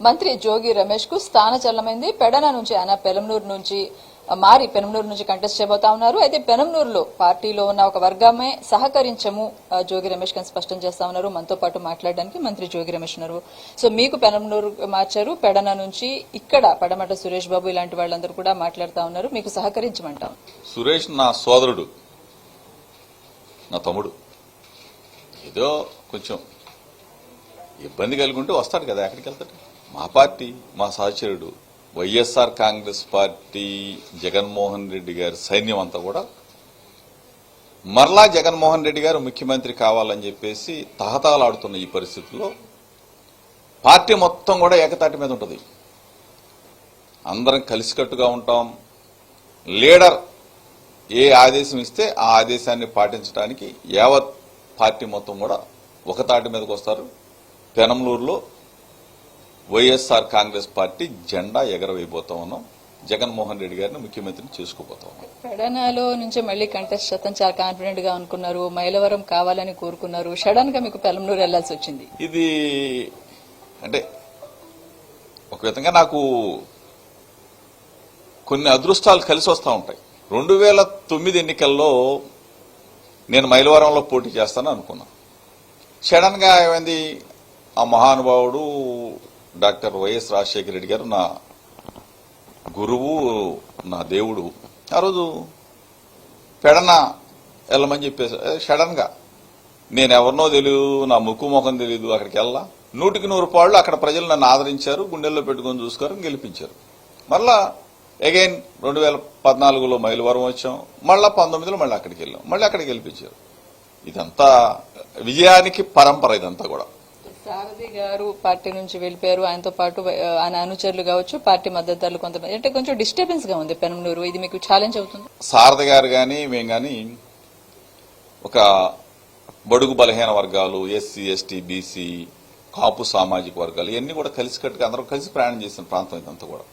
మంత్రి జోగి రమేష్కు స్థానచలమైంది పెడన నుంచి ఆయన పెలంనూరు నుంచి మారి పెనమనూరు నుంచి కంటెస్ట్ చేయబోతా ఉన్నారు. అయితే పెనమనూరులో పార్టీలో ఉన్న ఒక వర్గమే సహకరించము జోగి రమేష్ గారిని స్పష్టం చేస్తా ఉన్నారు. మనతో పాటు మాట్లాడడానికి మంత్రి జోగి రమేష్ ఉన్నారు. సో మీకు పెనమనూరు మార్చారు. పెడన నుంచి ఇక్కడ పడమట సురేష్ బాబు ఇలాంటి వాళ్ళందరూ కూడా మాట్లాడుతా ఉన్నారు. మీకు సహకరించమంటాం. సురేష్ నా సోదరుడు. నా తమ్ముడు. ఏదో కొంచెం ఇబ్బంది కలిగి ఉంటే వస్తాడు కదా ఎక్కడికి వెళ్తాడు? మా పార్టీ మా సహచరుడు YSR Congress party Jaganmohan Reddy గారి సైన్యం అంతా కూడా మరలా జగన్మోహన్ రెడ్డి గారు ముఖ్యమంత్రి కావాలని చెప్పేసి తహతాలాడుతున్న ఈ పరిస్థితుల్లో పార్టీ మొత్తం కూడా ఏకతాటి మీద ఉంటుంది. అందరం కలిసికట్టుగా ఉంటాం. లీడర్ ఏ ఆదేశం ఇస్తే ఆ ఆదేశాన్ని పాటించడానికి యావత్ పార్టీ మొత్తం కూడా ఒక తాటి మీదకి వస్తారు పెనంలూరులో వైఎస్ఆర్ కాంగ్రెస్ పార్టీ జెండా ఎగరవేయబోతా ఉన్నాం. జగన్మోహన్ రెడ్డి గారిని ముఖ్యమంత్రిని చేసుకోబోతా ఉన్నాం. పెడనలో నుంచి మళ్ళీ కంటెస్ట్ చేస్తాం చాలా కాన్ఫిడెంట్గా అనుకున్నారు. మైలవరం కావాలని కోరుకున్నారు. సడన్గా మీకు పెలంనూరు వెళ్ళాల్సి వచ్చింది. ఇది అంటే ఒక విధంగా నాకు కొన్ని అదృష్టాలు కలిసి వస్తూ ఉంటాయి. రెండు వేల తొమ్మిది ఎన్నికల్లో నేను మైలవరంలో పోటీ చేస్తాను అనుకున్నాను సడన్గా ఏమైంది? ఆ మహానుభావుడు డాక్టర్ వైఎస్ రాజశేఖర రెడ్డి గారు నా గురువు నా దేవుడు. ఆ రోజు పెడన వెళ్ళమని చెప్పేసి సడన్గా నేను ఎవరినో తెలియదు నా ముక్కు ముఖం తెలియదు అక్కడికి వెళ్ళా నూటికి నూరు పాళ్ళు అక్కడ ప్రజలు నన్ను ఆదరించారు గుండెల్లో పెట్టుకొని చూసుకారు గెలిపించారు. మళ్ళా అగైన్ రెండు వేల పద్నాలుగులో మైలవరం వచ్చాం. మళ్ళా పంతొమ్మిదిలో మళ్ళీ అక్కడికి వెళ్ళాం. మళ్ళీ అక్కడికి గెలిపించారు. ఇదంతా విజయానికి పరంపర ఇదంతా కూడా. సారథి గారు పార్టీ నుంచి వెళ్ళిపోయారు. ఆయనతో పాటు ఆయన అనుచరులు కావచ్చు పార్టీ మద్దతుదారులు కొంతమంది. అంటే కొంచెం డిస్టర్బెన్స్గా ఉంది పెనంనూరు. ఇది మీకు ఛాలెంజ్ అవుతుంది? సారథి గారు కానీ మేము కానీ ఒక బడుగు బలహీన వర్గాలు ఎస్సీ ఎస్టీ బీసీ కాపు సామాజిక వర్గాలు ఇవన్నీ కూడా కలిసికట్టుగా అందరూ కలిసి ప్రయాణం చేసిన ప్రాంతం ఇదంతా కూడా.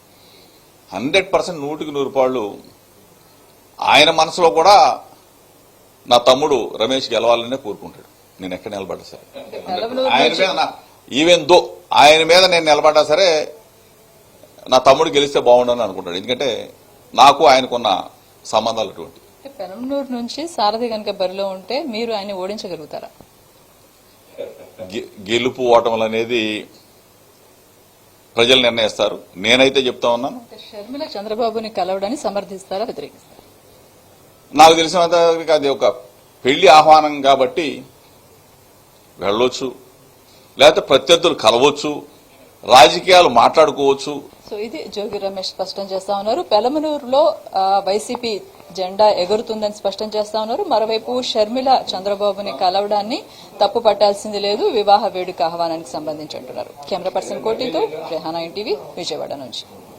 హండ్రెడ్ పర్సెంట్ నూటికి నూరు పాళ్ళు ఆయన మనసులో కూడా నా తమ్ముడు రమేష్ గెలవాలనే కోరుకుంటాడు. నేను ఎక్కడ నిలబడ్డా సరే. ఆయన మీద నా ఈవెన్ దో ఆయన మీద నేను నిలబడ్డా సరే నా తమ్ముడు గెలిస్తే బాగుండని అనుకుంటాడు. ఎందుకంటే నాకు ఆయనకున్న సంబంధాలు అటువంటి. అంటే పెనంనూరు నుంచి సారథి కనుక బరిలో ఉంటే మీరు ఆయన ఓడించగలుగుతారా? గెలుపు ఓటములు అనేది ప్రజలు నిర్ణయిస్తారు. నేనైతే చెప్తా ఉన్నాను. షర్మిల చంద్రబాబుని కలవడాన్ని సమర్థిస్తారా వ్యతిరేకిస్తారా? నాకు తెలిసినంత అది ఒక పెళ్ళి ఆహ్వానం కాబట్టి వెళ్ళొచ్చు. లేకపోతే ప్రత్యర్థులు కలవచ్చు. రాజకీయాలు మాట్లాడుకోవచ్చు. సో ఇది జోగి రమేష్ స్పష్టం చేస్తా ఉన్నారు. పెలమనూరులో వైసీపీ జెండా ఎగురుతుందని స్పష్టం చేస్తా ఉన్నారు. మరోవైపు షర్మిల చంద్రబాబుని కలవడాన్ని తప్పు పట్టాల్సింది లేదు. వివాహ వేడుక ఆహ్వానానికి సంబంధించి అంటున్నారు. కెమెరా పర్సన్ కోటితో రెహానా ఎన్టీవీ విజయవాడ నుంచి.